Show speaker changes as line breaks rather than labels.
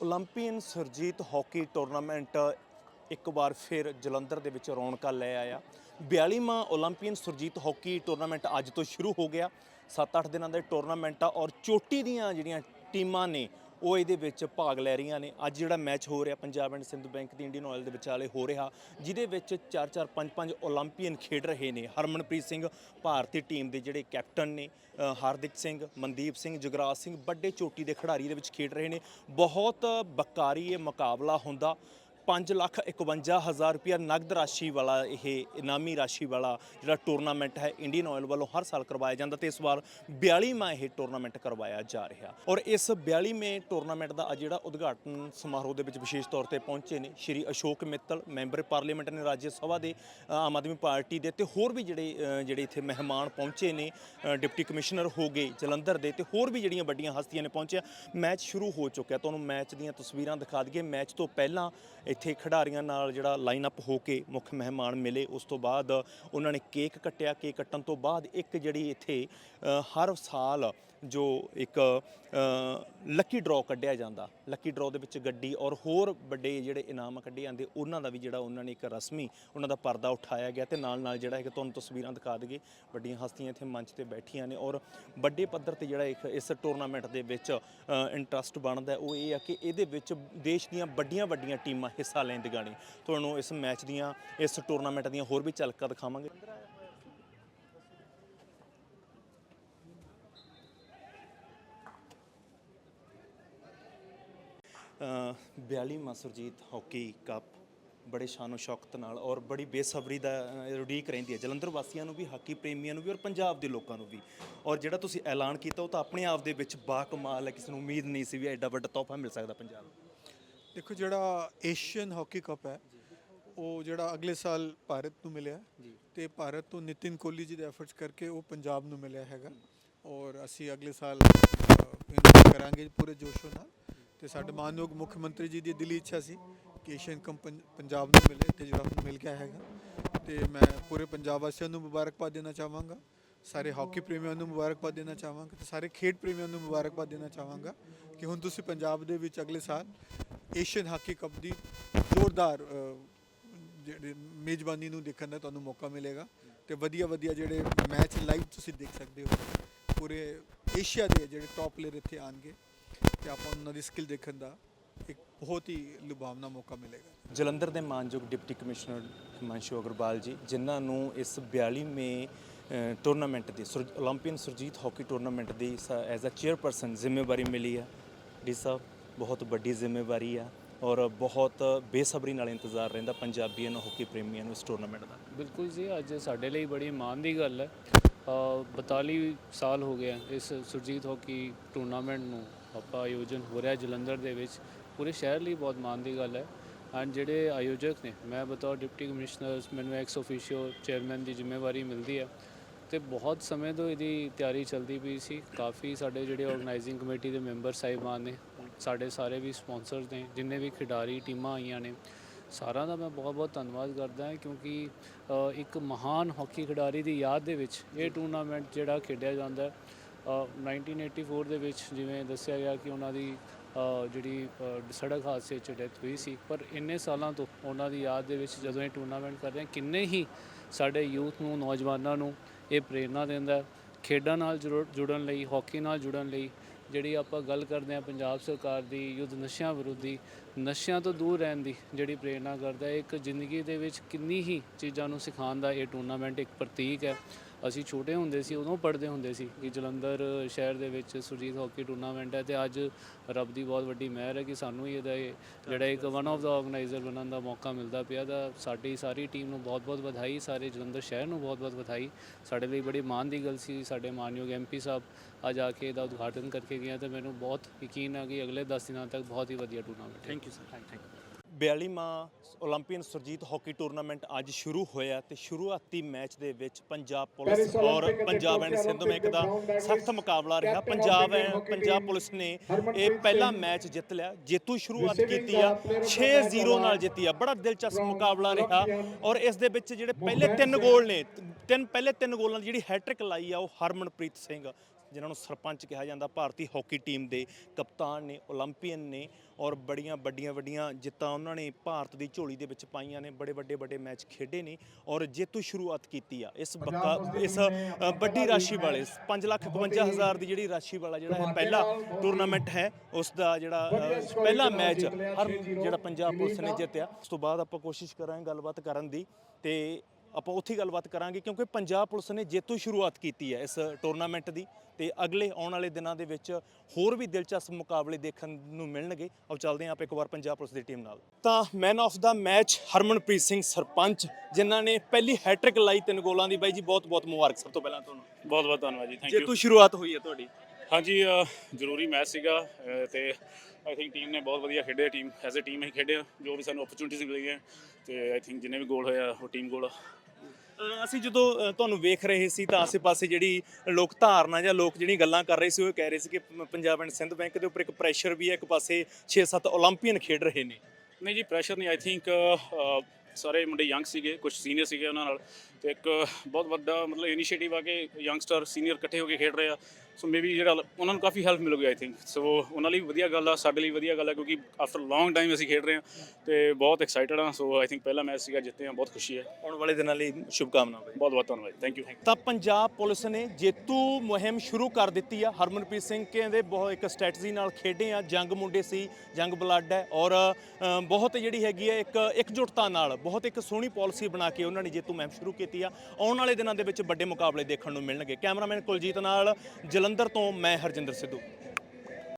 올림픽 Surjit hockey tournament ਇੱਕ ਵਾਰ ਫਿਰ ਜਲੰਧਰ ਦੇ ਵਿੱਚ ਰੌਣਕਾਂ ਲੈ ਆਇਆ 42ਵਾਂ 올림픽 ਸੁਰਜੀਤ ਹਾਕੀ ਟੂਰਨਾਮੈਂਟ ਅੱਜ ਤੋਂ ਸ਼ੁਰੂ ਹੋ ਗਿਆ 7-8 ਦਿਨਾਂ ਦਾ ਇਹ ਟੂਰਨਾਮੈਂਟ ਆ ਔਰ ਚੋਟੀ ਦੀਆਂ ਜਿਹੜੀਆਂ ਟੀਮਾਂ ਨੇ ਉਹ ਇਹਦੇ ਵਿੱਚ ਭਾਗ ਲੈ ਰਹੀਆਂ ਨੇ। ਅੱਜ ਜਿਹੜਾ ਮੈਚ ਹੋ ਰਿਹਾ ਪੰਜਾਬ ਐਂਡ ਸਿੰਧ ਬੈਂਕ ਦੀ ਇੰਡੀਅਨ ਆਇਲ ਦੇ ਵਿਚਾਲੇ ਹੋ ਰਿਹਾ, ਜਿਹਦੇ ਵਿੱਚ ਚਾਰ ਚਾਰ ਪੰਜ ਪੰਜ 올림픽ੀਅਨ ਖੇਡ ਰਹੇ ਨੇ। ਹਰਮਨਪ੍ਰੀਤ ਸਿੰਘ ਭਾਰਤੀ ਟੀਮ ਦੇ ਜਿਹੜੇ ਕੈਪਟਨ ਨੇ ਹਾਰਦਿਕ ਸਿੰਘ, ਮਨਦੀਪ ਸਿੰਘ, ਜਗਰਾਜ ਸਿੰਘ ਵੱਡੇ ਚੋਟੀ ਦੇ ਖਿਡਾਰੀ ਦੇ ਵਿੱਚ ਖੇਡ ਰਹੇ ਨੇ। ਬਹੁਤ ਬਕਾਰੀ ਇਹ ਮੁਕਾਬਲਾ ਹੁੰਦਾ। 5 ਲੱਖ 51 ਹਜ਼ਾਰ ਰੁਪਇਆ ਨਗਦ ਰਾਸ਼ੀ ਵਾਲਾ ਇਹ ਇਨਾਮੀ ਰਾਸ਼ੀ ਵਾਲਾ ਜਿਹੜਾ ਟੂਰਨਾਮੈਂਟ ਹੈ ਇੰਡੀਅਨ ਆਇਲ ਵੱਲੋਂ ਹਰ ਸਾਲ ਕਰਵਾਇਆ ਜਾਂਦਾ ਤੇ ਇਸ ਵਾਰ 42ਵਾਂ ਇਹ ਟੂਰਨਾਮੈਂਟ ਕਰਵਾਇਆ ਜਾ ਰਿਹਾ। ਔਰ ਇਸ 42ਵੇਂ ਟੂਰਨਾਮੈਂਟ ਦਾ ਅੱਜ ਜਿਹੜਾ ਉਦਘਾਟਨ ਸਮਾਰੋਹ ਦੇ ਵਿੱਚ ਵਿਸ਼ੇਸ਼ ਤੌਰ ਤੇ ਪਹੁੰਚੇ ਨੇ ਸ਼੍ਰੀ ਅਸ਼ੋਕ ਮਿੱਤਲ, ਮੈਂਬਰ ਪਾਰਲੀਮੈਂਟ ਨੇ ਰਾਜ ਸਭਾ ਦੇ ਆਮ ਆਦਮੀ ਪਾਰਟੀ ਦੇ ਤੇ ਹੋਰ ਵੀ ਜਿਹੜੇ ਜਿਹੜੇ ਇੱਥੇ ਮਹਿਮਾਨ ਪਹੁੰਚੇ ਨੇ ਡਿਪਟੀ ਕਮਿਸ਼ਨਰ ਹੋ ਗਏ, ਜਲੰਧਰ ਦੇ ਤੇ ਹੋਰ ਵੀ ਜਿਹੜੀਆਂ ਵੱਡੀਆਂ ਹਸਤੀਆਂ ਨੇ ਪਹੁੰਚਿਆ, ਮੈਚ ਸ਼ੁਰੂ ਹੋ ਚੁੱਕਿਆ। ਤੁਹਾਨੂੰ ਮੈਚ ਦੀਆਂ ਤਸਵੀਰਾਂ ਦਿਖਾ ਦਈਏ। ਮੈਚ ਤੋਂ ਪਹਿਲਾਂ ਇੱਥੇ ਖਿਡਾਰੀਆਂ ਨਾਲ ਜਿਹੜਾ ਲਾਈਨ ਅਪ ਹੋ ਕੇ ਮੁੱਖ ਮਹਿਮਾਨ ਮਿਲੇ, ਉਸ ਤੋਂ ਬਾਅਦ ਉਹਨਾਂ ਨੇ ਕੇਕ ਕੱਟਿਆ। ਕੇਕ ਕੱਟਣ ਤੋਂ ਬਾਅਦ ਇੱਕ ਜਿਹੜੀ ਇੱਥੇ ਹਰ ਸਾਲ ਜੋ ਇੱਕ ਲੱਕੀ ਡਰਾਅ ਕੱਢਿਆ ਜਾਂਦਾ। ਲੱਕੀ ਡਰਾਅ ਦੇ ਵਿੱਚ ਗੱਡੀ ਔਰ ਹੋਰ ਵੱਡੇ ਜਿਹੜੇ ਇਨਾਮ ਕੱਢੇ ਜਾਂਦੇ, ਉਹਨਾਂ ਦਾ ਵੀ ਜਿਹੜਾ ਉਹਨਾਂ ਨੇ ਇੱਕ ਰਸਮੀ ਉਹਨਾਂ ਦਾ ਪਰਦਾ ਉਠਾਇਆ ਗਿਆ ਤੇ ਨਾਲ ਨਾਲ ਜਿਹੜਾ ਹੈ ਕਿ ਤੁਹਾਨੂੰ ਤਸਵੀਰਾਂ ਦਿਖਾ ਦਈਏ, ਵੱਡੀਆਂ ਹਸਤੀਆਂ ਇੱਥੇ ਮੰਚ ਤੇ ਬੈਠੀਆਂ ਨੇ ਔਰ ਵੱਡੇ ਪੱਧਰ ਤੇ ਜਿਹੜਾ ਇੱਕ ਇਸ ਟੂਰਨਾਮੈਂਟ ਦੇ ਵਿੱਚ ਇੰਟਰਸਟ ਬਣਦਾ ਉਹ ਇਹ ਆ ਕਿ ਇਹਦੇ ਵਿੱਚ ਦੇਸ਼ ਦੀਆਂ ਵੱਡੀਆਂ ਵੱਡੀਆਂ ਟੀਮਾਂ ਹਿੱਸਾ ਦੀ ਗਾਣੀ। ਤੁਹਾਨੂੰ ਇਸ ਮੈਚ ਦੀਆਂ ਇਸ ਟੂਰਨਾਮੈਂਟ ਦੀਆਂ ਹੋਰ ਵੀ ਝਲਕਾਂ ਦਿਖਾਵਾਂਗੇ। ਬਿਆਲੀ 42ਵਾਂ ਸੁਰਜੀਤ ਹਾਕੀ ਕੱਪ ਬੜੇ ਸ਼ਾਨੋ ਸ਼ੌਕਤ ਨਾਲ ਔਰ ਬੜੀ ਬੇਸਬਰੀ ਦਾ ਅ, ਉਡੀਕ ਰਹਿੰਦੀ ਹੈ। ਜਲੰਧਰ ਵਾਸੀਆਂ ਨੂੰ ਵੀ ਹਾਕੀ ਪ੍ਰੇਮੀਆਂ ਨੂੰ ਵੀ ਔਰ ਪੰਜਾਬ ਦੇ ਲੋਕਾਂ ਨੂੰ ਵੀ। ਔਰ ਜਿਹੜਾ ਤੁਸੀਂ ਐਲਾਨ ਕੀਤਾ ਉਹ ਤਾਂ ਆਪਣੇ ਆਪ ਦੇ ਵਿੱਚ ਬਾ ਕਮਾਲ ਹੈ। ਕਿਸੇ ਨੂੰ ਉਮੀਦ ਨਹੀਂ ਸੀ ਵੀ ਐਡਾ ਵੱਡਾ ਤੋਹਫਾ ਮਿਲ ਸਕਦਾ ਪੰਜਾਬ ਨੂੰ।
ਦੇਖੋ ਜਿਹੜਾ ਏਸ਼ੀਅਨ ਹਾਕੀ ਕੱਪ ਹੈ ਉਹ ਜਿਹੜਾ ਅਗਲੇ ਸਾਲ ਭਾਰਤ ਨੂੰ ਮਿਲਿਆ ਤੇ ਭਾਰਤ ਤੋਂ ਨਿਤਿਨ ਕੋਹਲੀ ਜੀ ਦੇ ਐਫਰਟਸ ਕਰਕੇ ਉਹ ਪੰਜਾਬ ਨੂੰ ਮਿਲਿਆ ਹੈਗਾ। ਔਰ ਅਸੀਂ ਅਗਲੇ ਸਾਲ ਇਹਨੂੰ ਕਰਾਂਗੇ ਪੂਰੇ ਜੋਸ਼ੋ ਨਾਲ। ਤੇ ਸਾਡੇ ਮਾਨਯੋਗ ਮੁੱਖ ਮੰਤਰੀ ਜੀ ਦੀ ਦਿਲੀ ਇੱਛਾ ਸੀ ਕਿ ਏਸ਼ੀਅਨ ਕੱਪ ਪੰਜ- ਪੰਜਾਬ ਨੂੰ ਮਿਲੇ ਤੇ ਜਿਹੜਾ ਹੁਣ ਮਿਲ ਗਿਆ ਹੈਗਾ। ਤੇ ਮੈਂ ਪੂਰੇ ਪੰਜਾਬ ਵਾਸੀਆਂ ਨੂੰ ਮੁਬਾਰਕਬਾਦ ਦੇਣਾ ਚਾਹਾਂਗਾ ਸਾਰੇ ਹਾਕੀ ਪ੍ਰੇਮੀਆਂ ਨੂੰ ਮੁਬਾਰਕਬਾਦ ਦੇਣਾ ਚਾਹਾਂਗਾ ਤੇ ਸਾਰੇ ਖੇਡ ਪ੍ਰੇਮੀਆਂ ਨੂੰ ਮੁਬਾਰਕਬਾਦ ਦੇਣਾ ਚਾਹਾਂਗਾ ਕਿ ਹੁਣ ਤੁਸੀਂ ਪੰਜਾਬ ਦੇ ਵਿੱਚ ਅਗਲੇ ਸਾਲ ਏਸ਼ੀਅਨ ਹਾਕੀ ਕੱਪ ਦੀ ਜ਼ੋਰਦਾਰ ਅ, ਜਿਹੜੇ ਮੇਜ਼ਬਾਨੀ ਨੂੰ ਦੇਖਣ ਦਾ ਤੁਹਾਨੂੰ ਮੌਕਾ ਮਿਲੇਗਾ ਤੇ ਵਧੀਆ ਵਧੀਆ ਜਿਹੜੇ ਮੈਚ ਲਾਈਵ ਤੁਸੀਂ ਦੇਖ ਸਕਦੇ ਹੋ ਪੂਰੇ ਏਸ਼ੀਆ ਦੇ ਜਿਹੜੇ ਟੌਪ ਪਲੇਅਰ ਇੱਥੇ ਆਣਗੇ ਤੇ ਆਪਾਂ ਉਹਨਾਂ ਦੀ ਸਕਿੱਲ ਦੇਖਣ ਦਾ ਇੱਕ ਬਹੁਤ ਹੀ ਲੁਭਾਵਨਾ ਮੌਕਾ ਮਿਲੇਗਾ
ਜਲੰਧਰ ਦੇ ਮਾਨਯੋਗ ਡਿਪਟੀ ਕਮਿਸ਼ਨਰ ਹਿਮਾਂਸ਼ੂ ਅਗਰਵਾਲ ਜੀ ਜਿਨ੍ਹਾਂ ਨੂੰ ਇਸ 42ਵੇਂ ਅ, ਟੂਰਨਾਮੈਂਟ ਦੀ ਸੁਰ- 올림픽 ਸੁਰਜੀਤ ਹਾਕੀ ਟੂਰਨਾਮੈਂਟ ਦੀ ਐਜ਼ ਅ ਚੇਅਰਪਰਸਨ ਜ਼ਿੰਮੇਵਾਰੀ ਮਿਲੀ ਹੈ ਡੀ ਸਾਹਿਬ ਬਹੁਤ ਵੱਡੀ ਜ਼ਿੰਮੇਵਾਰੀ ਆ ਔਰ ਬਹੁਤ ਬੇਸਬਰੀ ਨਾਲ ਇੰਤਜ਼ਾਰ ਰਹਿੰਦਾ ਪੰਜਾਬੀਆਂ ਨੂੰ ਹਾਕੀ ਪ੍ਰੇਮੀਆਂ ਨੂੰ ਇਸ ਟੂਰਨਾਮੈਂਟ ਦਾ।
ਬਿਲਕੁਲ ਜੀ ਅੱਜ ਸਾਡੇ ਲਈ ਬੜੀ ਮਾਣ ਦੀ ਗੱਲ ਹੈ। ਅ, 42 ਸਾਲ ਹੋ ਗਏ ਇਸ ਸੁਰਜੀਤ ਹਾਕੀ ਟੂਰਨਾਮੈਂਟ ਨੂੰ ਆਪਾਂ ਆਯੋਜਨ ਹੋ ਰਿਹਾ ਜਲੰਧਰ ਦੇ ਵਿੱਚ। ਪੂਰੇ ਸ਼ਹਿਰ ਲਈ ਬਹੁਤ ਮਾਣ ਦੀ ਗੱਲ ਹੈ। ਐਂਡ ਜਿਹੜੇ ਆਯੋਜਕ ਨੇ ਮੈਂ ਬਤੌਰ ਡਿਪਟੀ ਕਮਿਸ਼ਨਰ ਮੈਨੂੰ ਐਕਸ ਅਫੀਸ਼ੀਓ ਚੇਅਰਮੈਨ ਦੀ ਜ਼ਿੰਮੇਵਾਰੀ ਮਿਲਦੀ ਹੈ। ਤੇ ਬਹੁਤ ਸਮੇਂ ਤੋਂ ਇਹਦੀ ਤਿਆਰੀ ਚੱਲਦੀ ਪਈ ਸੀ। ਕਾਫੀ ਸਾਡੇ ਜਿਹੜੇ ਆਰਗੇਨਾਈਜ਼ਿੰਗ ਕਮੇਟੀ ਦੇ ਮੈਂਬਰ ਸਾਹਿਬਾਨ ਨੇ। ਸਾਡੇ ਸਾਰੇ ਵੀ ਸਪਾਂਸਰਸ ਨੇ ਜਿੰਨੇ ਵੀ ਖਿਡਾਰੀ ਟੀਮਾਂ ਆਈਆਂ ਨੇ ਸਾਰਿਆਂ ਦਾ ਮੈਂ ਬਹੁਤ-ਬਹੁਤ ਧੰਨਵਾਦ ਕਰਦਾ ਹਾਂ ਕਿਉਂਕਿ ਇੱਕ ਮਹਾਨ ਹਾਕੀ ਖਿਡਾਰੀ ਦੀ ਯਾਦ ਦੇ ਵਿੱਚ ਇਹ ਟੂਰਨਾਮੈਂਟ ਜਿਹੜਾ ਖੇਡਿਆ ਜਾਂਦਾ ਹੈ ਅ, 1984 ਦੇ ਵਿੱਚ ਜਿਵੇਂ ਦੱਸਿਆ ਗਿਆ ਕਿ ਉਹਨਾਂ ਦੀ ਜਿਹੜੀ ਸੜਕ ਹਾਦਸੇ 'ਚ ਡੈਥ ਹੋਈ ਸੀ ਪਰ ਇੰਨੇ ਸਾਲਾਂ ਤੋਂ ਉਹਨਾਂ ਦੀ ਯਾਦ ਦੇ ਵਿੱਚ ਜਦੋਂ ਇਹ ਟੂਰਨਾਮੈਂਟ ਕਰ ਰਹੇ ਹਾਂ ਕਿੰਨੇ ਹੀ ਸਾਡੇ ਯੂਥ ਨੂੰ ਨੌਜਵਾਨਾਂ ਨੂੰ ਇਹ ਪ੍ਰੇਰਨਾ ਦਿੰਦਾ ਖੇਡਾਂ ਨਾਲ ਜੁੜ- ਜੁੜਨ ਲਈ ਹਾਕੀ ਨਾਲ ਜੁੜਨ ਲਈ ਜਿਹੜੀ ਆਪਾਂ ਗੱਲ ਕਰਦੇ ਹਾਂ ਪੰਜਾਬ ਸਰਕਾਰ ਦੀ ਯੁੱਧ ਨਸ਼ਿਆਂ ਵਿਰੋਧੀ, ਨਸ਼ਿਆਂ ਤੋਂ ਦੂਰ ਰਹਿਣ ਦੀ ਜਿਹੜੀ ਪ੍ਰੇਰਨਾ ਕਰਦਾ ਇੱਕ ਜ਼ਿੰਦਗੀ ਦੇ ਵਿੱਚ ਕਿੰਨੀ ਹੀ ਚੀਜ਼ਾਂ ਨੂੰ ਸਿਖਾਉਣ ਦਾ ਇਹ ਟੂਰਨਾਮੈਂਟ ਇੱਕ ਪ੍ਰਤੀਕ ਹੈ। ਅਸੀਂ ਛੋਟੇ ਹੁੰਦੇ ਸੀ ਉਦੋਂ ਪੜ੍ਹਦੇ ਹੁੰਦੇ ਸੀ ਕਿ ਜਲੰਧਰ ਸ਼ਹਿਰ ਦੇ ਵਿੱਚ ਸੁਰਜੀਤ ਹਾਕੀ ਟੂਰਨਾਮੈਂਟ ਹੈ ਤੇ ਅੱਜ ਰੱਬ ਦੀ ਬਹੁਤ ਵੱਡੀ ਮਿਹਰ ਹੈ ਕਿ ਸਾਨੂੰ ਹੀ ਇਹਦਾ ਇਹ ਜਿਹੜਾ ਇੱਕ ਵਨ ਆਫ ਦਾ ਆਰਗੇਨਾਈਜ਼ਰ ਬਣਨ ਦਾ ਮੌਕਾ ਮਿਲਦਾ ਪਿਆ ਤਾਂ ਸਾਡੀ ਸਾਰੀ ਟੀਮ ਨੂੰ ਬਹੁਤ-ਬਹੁਤ ਵਧਾਈ ਸਾਰੇ ਜਲੰਧਰ ਸ਼ਹਿਰ ਨੂੰ ਬਹੁਤ-ਬਹੁਤ ਵਧਾਈ। ਸਾਡੇ ਲਈ ਬੜੀ ਮਾਣ ਦੀ ਗੱਲ ਸੀ ਸਾਡੇ ਮਾਨਯੋਗ ਐਮਪੀ ਸਾਹਿਬ ਅੱਜ ਆ ਕੇ ਇਹਦਾ ਉਦਘਾਟਨ ਕਰਕੇ ਗਿਆ ਤੇ ਮੈਨੂੰ ਬਹੁਤ ਯਕੀਨ ਹੈ ਕਿ ਅਗਲੇ 10 ਦਿਨਾਂ ਤੱਕ ਬਹੁਤ ਹੀ ਵਧੀਆ tournament
thank you sir thank you 42ਵਾਂ Olympian Surjit hockey tournament ਅੱਜ ਸ਼ੁਰੂ ਹੋਇਆ ਤੇ ਸ਼ੁਰੂਆਤੀ ਮੈਚ ਦੇ ਵਿੱਚ ਪੰਜਾਬ ਪੁਲਿਸ ਔਰ ਪੰਜਾਬ ਐਂਡ ਸਿੰਧੂ ਮੈਕ ਦਾ ਸਖਤ ਮੁਕਾਬਲਾ ਰਿਹਾ। ਪੰਜਾਬ ਐਂ ਪੰਜਾਬ ਪੁਲਿਸ ਨੇ ਇਹ ਪਹਿਲਾ ਮੈਚ ਜਿੱਤ ਲਿਆ। ਜੇਤੂ ਸ਼ੁਰੂਆਤ ਕੀਤੀ ਆ। 6-0 ਨਾਲ ਜਿੱਤੀ ਆ। ਬੜਾ ਦਿਲਚਸਪ ਮੁਕਾਬਲਾ ਰਿਹਾ। ਔਰ ਇਸ ਦੇ ਵਿੱਚ ਜਿਹੜੇ ਪਹਿਲੇ ਤਿੰਨ ਗੋਲ ਨੇ ਤਿੰਨ ਪਹਿਲੇ ਤਿੰਨ ਗੋਲਾਂ ਦੀ ਜਿਹੜੀ ਹੈਟ੍ਰਿਕ ਲਾਈ ਆ ਉਹ ਹਰਮਨਪ੍ਰੀਤ ਸਿੰਘ। ਜਿਨ੍ਹਾਂ ਨੂੰ ਸਰਪੰਚ ਕਿਹਾ ਜਾਂਦਾ ਭਾਰਤੀ ਹਾਕੀ ਟੀਮ ਦੇ ਕਪਤਾਨ ਨੇ 올림ਪੀਅਨ ਨੇ ਔਰ ਬੜੀਆਂ ਵੱਡੀਆਂ ਵੱਡੀਆਂ ਜਿੱਤਾਂ ਉਹਨਾਂ ਨੇ ਭਾਰਤ ਦੀ ਝੋਲੀ ਦੇ ਵਿੱਚ ਪਾਈਆਂ ਨੇ ਬੜੇ ਵੱਡੇ ਵੱਡੇ ਮੈਚ ਖੇਡੇ ਨੇ ਔਰ ਜੇਤੂ ਸ਼ੁਰੂਆਤ ਕੀਤੀ ਆ। ਇਸ ਬੱਕਾ ਇਸ ਵੱਡੀ ਰਾਸ਼ੀ ਵਾਲੇ 555000 ਦੀ ਜਿਹੜੀ ਰਾਸ਼ੀ ਵਾਲਾ ਜਿਹੜਾ ਹੈ ਪਹਿਲਾ ਟੂਰਨਾਮੈਂਟ ਹੈ ਉਸ ਦਾ ਜਿਹੜਾ ਪਹਿਲਾ ਮੈਚ ਹਰ ਜਿਹੜਾ ਪੰਜਾਬ ਪੁਲਿਸ ਨੇ ਜਿੱਤਿਆ। ਉਸ ਤੋਂ ਬਾਅਦ ਆਪਾਂ ਕੋਸ਼ਿਸ਼ ਕਰਾਂਗੇ ਗੱਲਬਾਤ ਕਰਨ ਦੀ ਤੇ ਆਪਾਂ ਉੱਥੇ ਗੱਲਬਾਤ ਕਰਾਂਗੇ ਕਿਉਂਕਿ ਪੰਜਾਬ ਪੁਲਿਸ ਨੇ ਜੇਤੂ ਸ਼ੁਰੂਆਤ ਕੀਤੀ ਹੈ ਇਸ ਟੂਰਨਾਮੈਂਟ ਦੀ ਤੇ ਅਗਲੇ ਆਉਣ ਵਾਲੇ ਦਿਨਾਂ ਦੇ ਵਿੱਚ ਹੋਰ ਵੀ ਦਿਲਚਸਪ ਮੁਕਾਬਲੇ ਦੇਖਣ ਨੂੰ ਮਿਲਣਗੇ। ਆਓ ਚੱਲਦੇ ਹਾਂ ਆਪਾਂ ਇੱਕ ਵਾਰ ਪੰਜਾਬ ਪੁਲਿਸ ਦੀ ਟੀਮ ਨਾਲ। ਤਾਂ ਮੈਨ ਆਫ ਦਾ ਮੈਚ ਹਰਮਨਪ੍ਰੀਤ ਸਿੰਘ ਸਰਪੰਚ ਜਿਨ੍ਹਾਂ ਨੇ ਪਹਿਲੀ ਹੈਟ੍ਰਿਕ ਲਾਈ ਤਿੰਨ ਗੋਲਾਂ ਦੀ। ਬਾਈ ਜੀ ਬਹੁਤ ਬਹੁਤ ਮੁਬਾਰਕ ਸਭ ਤੋਂ ਪਹਿਲਾਂ ਤੁਹਾਨੂੰ।
ਬਹੁਤ ਬਹੁਤ ਧੰਨਵਾਦ ਜੀ ਥੈਂਕ ਯੂ
ਜੇਤੂ ਸ਼ੁਰੂਆਤ ਹੋਈ ਹੈ ਤੁਹਾਡੀ।
ਹਾਂਜੀ ਜ਼ਰੂਰੀ ਮੈਚ ਸੀਗਾ ਤੇ ਆਈ ਥਿੰਕ ਟੀਮ ਨੇ ਬਹੁਤ ਵਧੀਆ ਖੇਡਿਆ ਟੀਮ ਐਜ਼ ਅ ਟੀਮ ਹੀ ਖੇਡਿਆ ਜੋ ਵੀ ਸਾਨੂੰ ਓਪਰਚੁਨਿਟੀਜ਼ ਮਿਲੀਆਂ ਤੇ ਆਈ ਥਿੰਕ ਜਿੰਨੇ ਵੀ ਗੋਲ ਹੋਇਆ ਉਹ ਟੀਮ ਗੋਲ
ਅਸੀਂ ਜਦੋਂ ਤੁਹਾਨੂੰ ਵੇਖ ਰਹੇ ਸੀ ਤਾਂ ਆਸੇ-ਪਾਸੇ ਜਿਹੜੀ ਲੋਕ ਧਾਰਨਾ ਜਾਂ ਲੋਕ ਜਿਹੜੀਆਂ ਗੱਲਾਂ ਕਰ ਰਹੇ ਸੀ, ਉਹ ਕਹਿ ਰਹੇ ਸੀ ਕਿ ਪੰਜਾਬ ਐਂਡ ਸਿੰਧ ਬੈਂਕ ਦੇ ਉੱਪਰ ਇੱਕ ਪ੍ਰੈਸ਼ਰ ਵੀ ਹੈ, ਇੱਕ ਪਾਸੇ 6-7 올림픽ਨ ਖੇਡ ਰਹੇ ਨੇ।
ਨਹੀਂ ਜੀ ਪ੍ਰੈਸ਼ਰ ਨਹੀਂ ਆਈ ਥਿੰਕ ਸਾਰੇ ਮੁੰਡੇ ਯੰਗ ਸੀਗੇ ਕੁਝ ਸੀਨੀਅਰ ਸੀਗੇ ਉਹਨਾਂ ਨਾਲ ਤੇ ਇੱਕ ਬਹੁਤ ਵੱਡਾ ਮਤਲਬ ਇਨੀਸ਼ੀਏਟਿਵ ਆ ਕਿ ਯੰਗਸਟਰ ਸੀਨੀਅਰ ਇਕੱਠੇ ਹੋ ਕੇ ਖੇਡ ਰਹੇ ਆ। ਸੋ ਮੇਬੀ ਜਿਹੜਾ ਉਹਨਾਂ ਨੂੰ ਕਾਫੀ ਹੈਲਪ ਮਿਲੂਗੀ ਆਈ ਥਿੰਕ ਸੋ ਉਹਨਾਂ ਲਈ ਵਧੀਆ ਗੱਲ ਆ ਸਾਡੇ ਲਈ ਵਧੀਆ ਗੱਲ ਆ ਕਿਉਂਕਿ ਆਫਟਰ ਲੌਂਗ ਟਾਈਮ ਅਸੀਂ ਖੇਡ ਰਹੇ ਆ ਤੇ ਬਹੁਤ ਐਕਸਾਈਟਡ ਆ। ਸੋ ਆਈ ਥਿੰਕ ਪਹਿਲਾ ਮੈਚ ਸੀਗਾ ਜਿੱਤੇ ਆ ਬਹੁਤ ਖੁਸ਼ੀ ਹੈ।
ਆਉਣ ਵਾਲੇ ਦਿਨਾਂ ਲਈ ਸ਼ੁਭਕਾਮਨਾਵਾਂ
ਬਹੁਤ ਬਹੁਤ ਧੰਨਵਾਦ ਥੈਂਕ ਯੂ
ਤਾਂ ਪੰਜਾਬ ਪੁਲਿਸ ਨੇ ਜੇਤੂ ਮੁਹਿੰਮ ਸ਼ੁਰੂ ਕਰ ਦਿੱਤੀ ਆ। ਹਰਮਨਪ੍ਰੀਤ ਸਿੰਘ ਕਹਿੰਦੇ ਬਹੁਤ ਇੱਕ ਸਟ੍ਰੈਟਜੀ ਨਾਲ ਖੇਡੇ ਆ। ਜੰਗ ਮੁੰਡੇ ਸੀ ਜੰਗ ਬਲੱਡ ਹੈ ਔਰ ਬਹੁਤ ਜਿਹੜੀ ਹੈਗੀ ਹੈ ਇੱਕ ਇਕਜੁੱਟਤਾ ਨਾਲ ਬਹੁਤ ਇੱਕ ਸੋਹਣੀ ਪਾਲਿਸੀ ਬਣਾ ਕੇ ਉਹਨਾਂ ਨੇ ਜੇਤੂ ਮੁਹਿੰਮ ਸ਼ੁਰੂ ਕੀਤੀ ਆ। ਆਉਣ ਵਾਲੇ ਦਿਨਾਂ ਦੇ ਵਿੱਚ ਵੱਡੇ ਮੁਕਾਬਲੇ ਦੇਖਣ ਨੂੰ ਮਿਲਣਗੇ। ਕੈਮਰਾਮੈਨ ਕੁਲਜੀਤ ਨਾਲ ਜਲੰਧਰ ਤੋਂ ਮੈਂ ਹਰਜਿੰਦਰ ਸਿੱਧੂ।